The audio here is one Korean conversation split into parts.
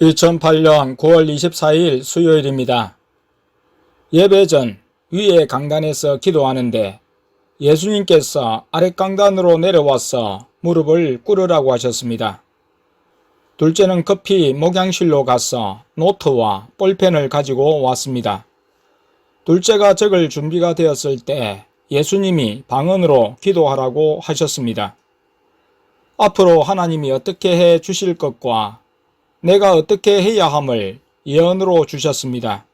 2008년 9월 24일 수요일입니다. 예배 전 위에 강단에서 기도하는데 예수님께서 아래 강단으로 내려와서 무릎을 꿇으라고 하셨습니다. 둘째는 급히 목양실로 가서 노트와 볼펜을 가지고 왔습니다. 둘째가 적을 준비가 되었을 때 예수님이 방언으로 기도하라고 하셨습니다. 앞으로 하나님이 어떻게 해 주실 것과 내가 어떻게 해야 함을 예언으로 주셨습니다.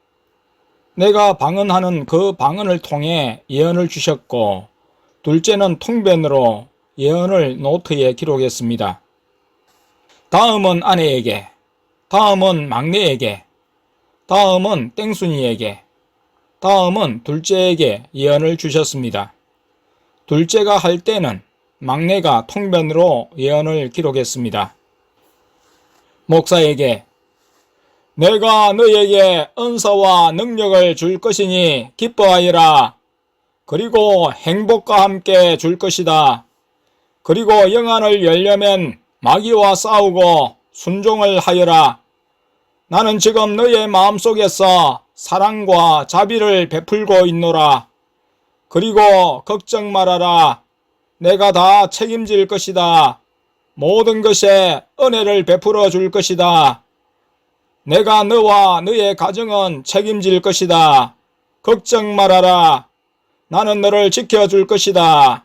내가 방언하는 그 방언을 통해 예언을 주셨고, 둘째는 통변으로 예언을 노트에 기록했습니다. 다음은 아내에게, 다음은 막내에게, 다음은 땡순이에게, 다음은 둘째에게 예언을 주셨습니다. 둘째가 할 때는 막내가 통변으로 예언을 기록했습니다. 목사에게 내가 너에게 은사와 능력을 줄 것이니 기뻐하여라. 그리고 행복과 함께 줄 것이다. 그리고 영안을 열려면 마귀와 싸우고 순종을 하여라. 나는 지금 너의 마음속에서 사랑과 자비를 베풀고 있노라. 그리고 걱정 말아라. 내가 다 책임질 것이다. 모든 것에 은혜를 베풀어 줄 것이다. 내가 너와 너의 가정은 책임질 것이다. 걱정 말아라. 나는 너를 지켜줄 것이다.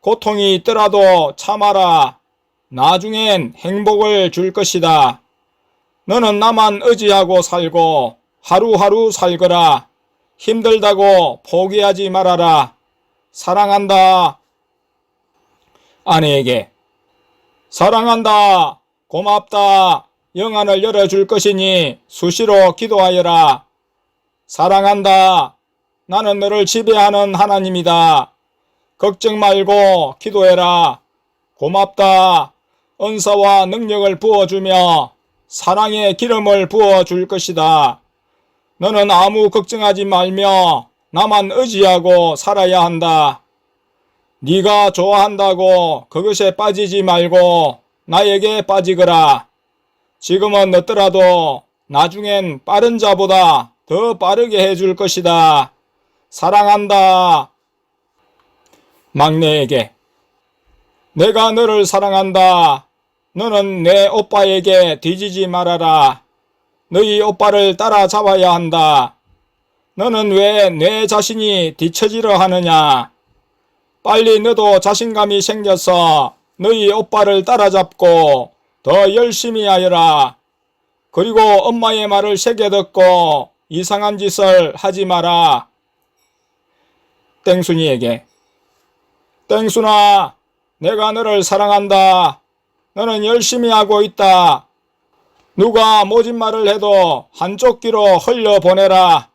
고통이 있더라도 참아라. 나중엔 행복을 줄 것이다. 너는 나만 의지하고 살고 하루하루 살거라. 힘들다고 포기하지 말아라. 사랑한다. 아내에게 사랑한다. 고맙다. 영안을 열어줄 것이니 수시로 기도하여라. 사랑한다. 나는 너를 지배하는 하나님이다. 걱정 말고 기도해라. 고맙다. 은사와 능력을 부어주며 사랑의 기름을 부어줄 것이다. 너는 아무 걱정하지 말며 나만 의지하고 살아야 한다. 네가 좋아한다고 그것에 빠지지 말고 나에게 빠지거라. 지금은 늦더라도 나중엔 빠른 자보다 더 빠르게 해줄 것이다. 사랑한다. 막내에게 내가 너를 사랑한다. 너는 내 오빠에게 뒤지지 말아라. 너희 오빠를 따라잡아야 한다. 너는 왜 내 자신이 뒤처지려 하느냐? 빨리 너도 자신감이 생겨서 너희 오빠를 따라잡고 더 열심히 하여라. 그리고 엄마의 말을 새겨 듣고 이상한 짓을 하지 마라. 땡순이에게 땡순아, 내가 너를 사랑한다. 너는 열심히 하고 있다. 누가 모진 말을 해도 한쪽 귀로 흘려보내라.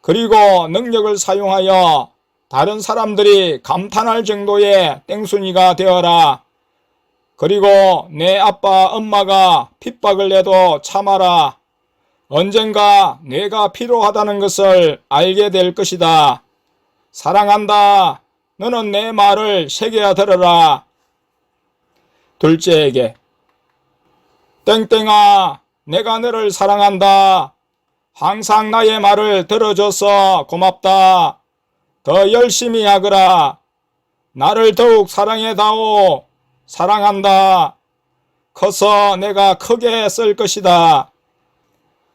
그리고 능력을 사용하여 다른 사람들이 감탄할 정도의 땡순이가 되어라. 그리고 내 아빠, 엄마가 핍박을 내도 참아라. 언젠가 내가 필요하다는 것을 알게 될 것이다. 사랑한다. 너는 내 말을 새겨야 들어라. 둘째에게 땡땡아, 내가 너를 사랑한다. 항상 나의 말을 들어줘서 고맙다. 더 열심히 하거라. 나를 더욱 사랑해 다오. 사랑한다. 커서 내가 크게 쓸 것이다.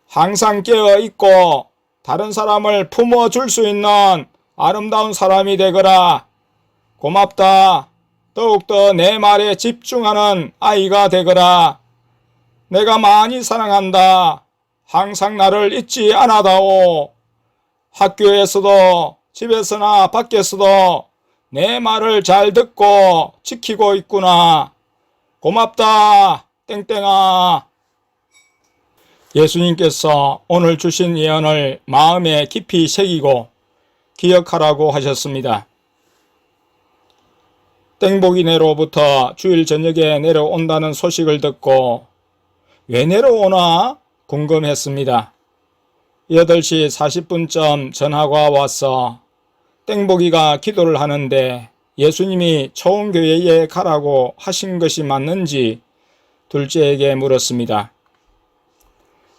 항상 깨어 있고 다른 사람을 품어 줄 수 있는 아름다운 사람이 되거라. 고맙다. 더욱더 내 말에 집중하는 아이가 되거라. 내가 많이 사랑한다. 항상 나를 잊지 않아다오. 학교에서도 집에서나 밖에서도 내 말을 잘 듣고 지키고 있구나. 고맙다. 땡땡아. 예수님께서 오늘 주신 예언을 마음에 깊이 새기고 기억하라고 하셨습니다. 땡복이네로부터 주일 저녁에 내려온다는 소식을 듣고 왜 내려오나 궁금했습니다. 8시 40분쯤 전화가 와서 땡복이가 기도를 하는데 예수님이 초원교회에 가라고 하신 것이 맞는지 둘째에게 물었습니다.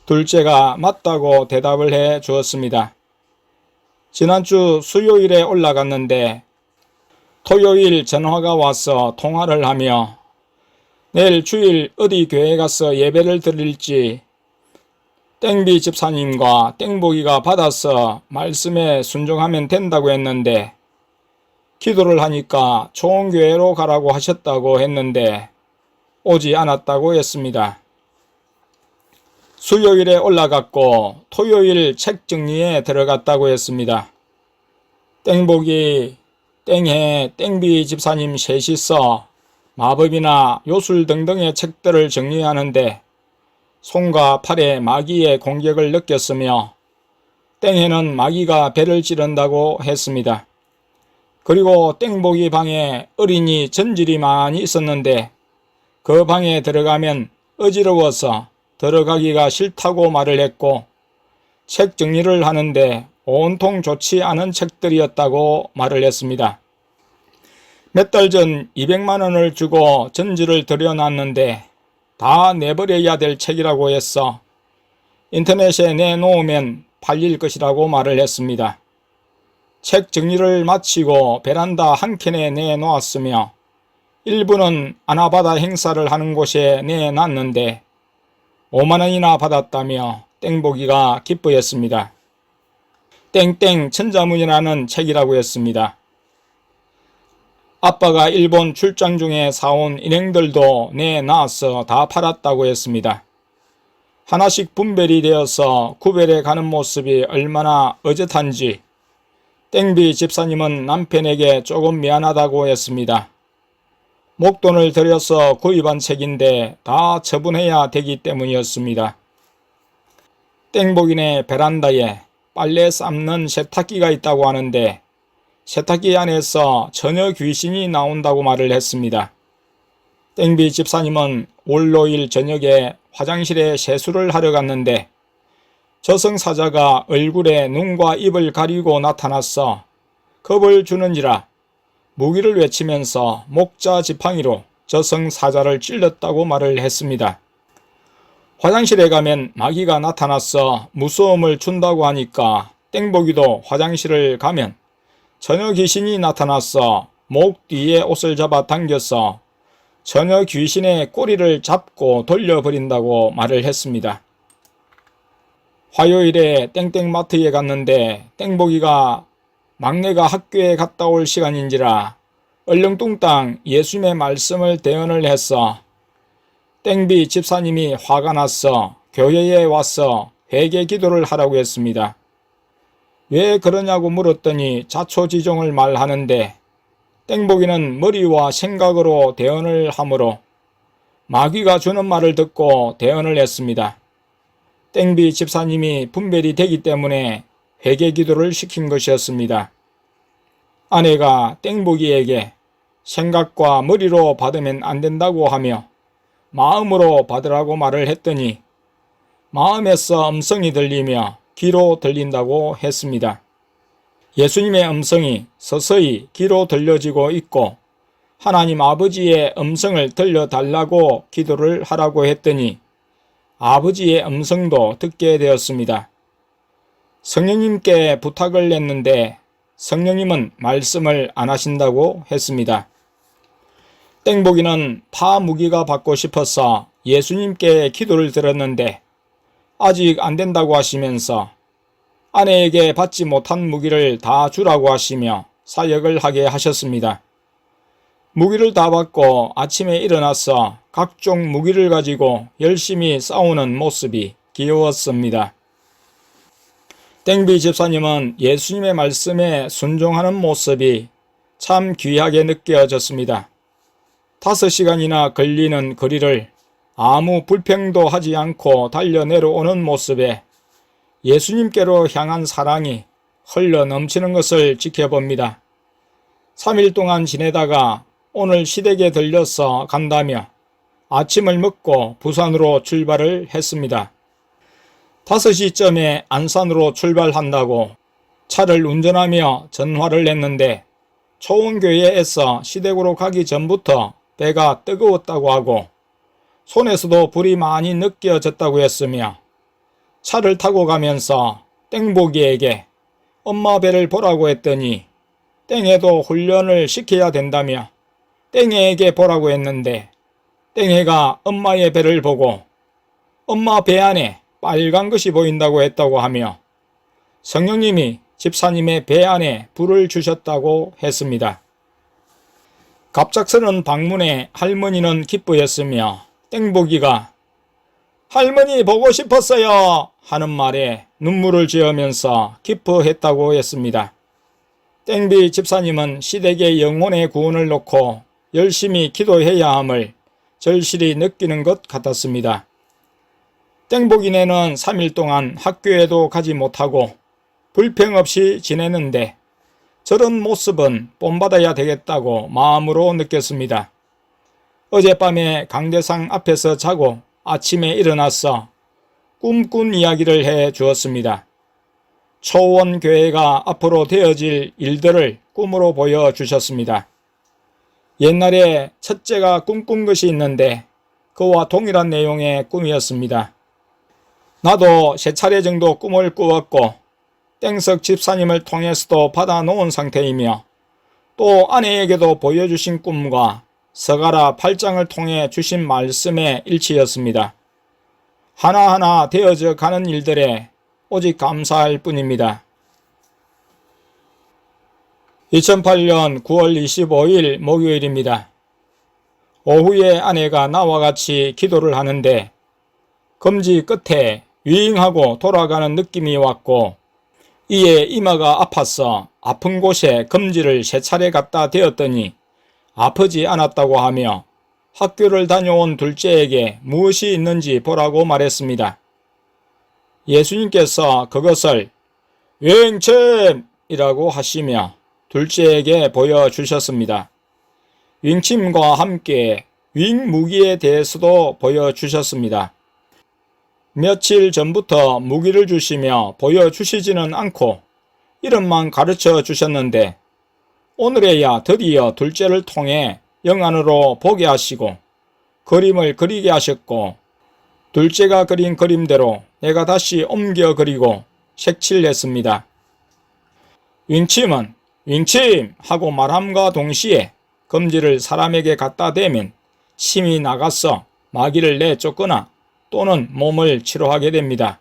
둘째가 맞다고 대답을 해 주었습니다. 지난주 수요일에 올라갔는데 토요일 전화가 와서 통화를 하며 내일 주일 어디 교회 가서 예배를 드릴지 땡비 집사님과 땡보기가 받아서 말씀에 순종하면 된다고 했는데 기도를 하니까 좋은 교회로 가라고 하셨다고 했는데 오지 않았다고 했습니다. 수요일에 올라갔고 토요일 책 정리에 들어갔다고 했습니다. 땡보기, 땡해, 땡비 집사님 셋이서 마법이나 요술 등등의 책들을 정리하는데 손과 팔에 마귀의 공격을 느꼈으며 땡해는 마귀가 배를 찌른다고 했습니다. 그리고 땡보기 방에 어린이 전질이 많이 있었는데 그 방에 들어가면 어지러워서 들어가기가 싫다고 말을 했고 책 정리를 하는데 온통 좋지 않은 책들이었다고 말을 했습니다. 몇 달 전 200만 원을 주고 전지를 들여놨는데 다 내버려야 될 책이라고 했어 인터넷에 내놓으면 팔릴 것이라고 말을 했습니다. 책 정리를 마치고 베란다 한 켠에 내놓았으며 일부는 아나바다 행사를 하는 곳에 내놨는데 5만원이나 받았다며 땡보기가 기뻐했습니다. 땡땡 천자문이라는 책이라고 했습니다. 아빠가 일본 출장 중에 사온 일행들도 내놔서 다 팔았다고 했습니다. 하나씩 분별이 되어서 구별해 가는 모습이 얼마나 어젓한지 땡비 집사님은 남편에게 조금 미안하다고 했습니다. 목돈을 들여서 구입한 책인데 다 처분해야 되기 때문이었습니다. 땡복인의 베란다에 빨래 삶는 세탁기가 있다고 하는데 세탁기 안에서 전혀 귀신이 나온다고 말을 했습니다. 땡비 집사님은 월요일 저녁에 화장실에 세수를 하러 갔는데 저승사자가 얼굴에 눈과 입을 가리고 나타났어 겁을 주는지라 무기를 외치면서 목자 지팡이로 저승사자를 찔렀다고 말을 했습니다. 화장실에 가면 마귀가 나타나서 무서움을 준다고 하니까 땡보기도 화장실을 가면 전혀 귀신이 나타나서 목 뒤에 옷을 잡아 당겨서 전혀 귀신의 꼬리를 잡고 돌려버린다고 말을 했습니다. 화요일에 땡땡마트에 갔는데 땡보기가 막내가 학교에 갔다 올 시간인지라 얼렁뚱땅 예수님의 말씀을 대언을 했어 땡비 집사님이 화가 났어 교회에 와서 회개 기도를 하라고 했습니다. 왜 그러냐고 물었더니 자초지종을 말하는데 땡보기는 머리와 생각으로 대언을 하므로 마귀가 주는 말을 듣고 대언을 했습니다. 땡비 집사님이 분별이 되기 때문에 회개 기도를 시킨 것이었습니다. 아내가 땡보기에게 생각과 머리로 받으면 안 된다고 하며 마음으로 받으라고 말을 했더니 마음에서 음성이 들리며 귀로 들린다고 했습니다. 예수님의 음성이 서서히 귀로 들려지고 있고 하나님 아버지의 음성을 들려달라고 기도를 하라고 했더니 아버지의 음성도 듣게 되었습니다. 성령님께 부탁을 냈는데 성령님은 말씀을 안 하신다고 했습니다. 땡보기는 파 무기가 받고 싶어서 예수님께 기도를 드렸는데 아직 안 된다고 하시면서 아내에게 받지 못한 무기를 다 주라고 하시며 사역을 하게 하셨습니다. 무기를 다 받고 아침에 일어나서 각종 무기를 가지고 열심히 싸우는 모습이 귀여웠습니다. 땡비 집사님은 예수님의 말씀에 순종하는 모습이 참 귀하게 느껴졌습니다. 다섯 시간이나 걸리는 거리를 아무 불평도 하지 않고 달려 내려오는 모습에 예수님께로 향한 사랑이 흘러 넘치는 것을 지켜봅니다. 3일 동안 지내다가 오늘 시댁에 들려서 간다며 아침을 먹고 부산으로 출발을 했습니다. 5시쯤에 안산으로 출발한다고 차를 운전하며 전화를 했는데 초원교회에서 시댁으로 가기 전부터 배가 뜨거웠다고 하고 손에서도 불이 많이 느껴졌다고 했으며 차를 타고 가면서 땡보기에게 엄마 배를 보라고 했더니 땡해도 훈련을 시켜야 된다며 땡해에게 보라고 했는데 땡해가 엄마의 배를 보고 엄마 배 안에 빨간 것이 보인다고 했다고 하며 성령님이 집사님의 배 안에 불을 주셨다고 했습니다. 갑작스런 방문에 할머니는 기뻐했으며 땡보기가 할머니 보고 싶었어요 하는 말에 눈물을 지으면서 기뻐했다고 했습니다. 땡비 집사님은 시댁의 영혼의 구원을 놓고 열심히 기도해야 함을 절실히 느끼는 것 같았습니다. 땡보기네는 3일 동안 학교에도 가지 못하고 불평 없이 지내는데 저런 모습은 본받아야 되겠다고 마음으로 느꼈습니다. 어젯밤에 강대상 앞에서 자고 아침에 일어나서 꿈꾼 이야기를 해 주었습니다. 초원 교회가 앞으로 되어질 일들을 꿈으로 보여 주셨습니다. 옛날에 첫째가 꿈꾼 것이 있는데 그와 동일한 내용의 꿈이었습니다. 나도 세 차례 정도 꿈을 꾸었고 땡석 집사님을 통해서도 받아놓은 상태이며 또 아내에게도 보여주신 꿈과 서가라 8장을 통해 주신 말씀의 일치였습니다. 하나하나 되어져 가는 일들에 오직 감사할 뿐입니다. 2008년 9월 25일 목요일입니다. 오후에 아내가 나와 같이 기도를 하는데 검지 끝에 윙하고 돌아가는 느낌이 왔고 이에 이마가 아파서 아픈 곳에 검지를 세 차례 갖다 대었더니 아프지 않았다고 하며 학교를 다녀온 둘째에게 무엇이 있는지 보라고 말했습니다. 예수님께서 그것을 윙침이라고 하시며 둘째에게 보여주셨습니다. 윙침과 함께 윙무기에 대해서도 보여주셨습니다. 며칠 전부터 무기를 주시며 보여주시지는 않고 이름만 가르쳐 주셨는데 오늘에야 드디어 둘째를 통해 영안으로 보게 하시고 그림을 그리게 하셨고 둘째가 그린 그림대로 내가 다시 옮겨 그리고 색칠했습니다. 윙침은 윙침 하고 말함과 동시에 검지를 사람에게 갖다 대면 침이 나가서 마귀를 내쫓거나 또는 몸을 치료하게 됩니다.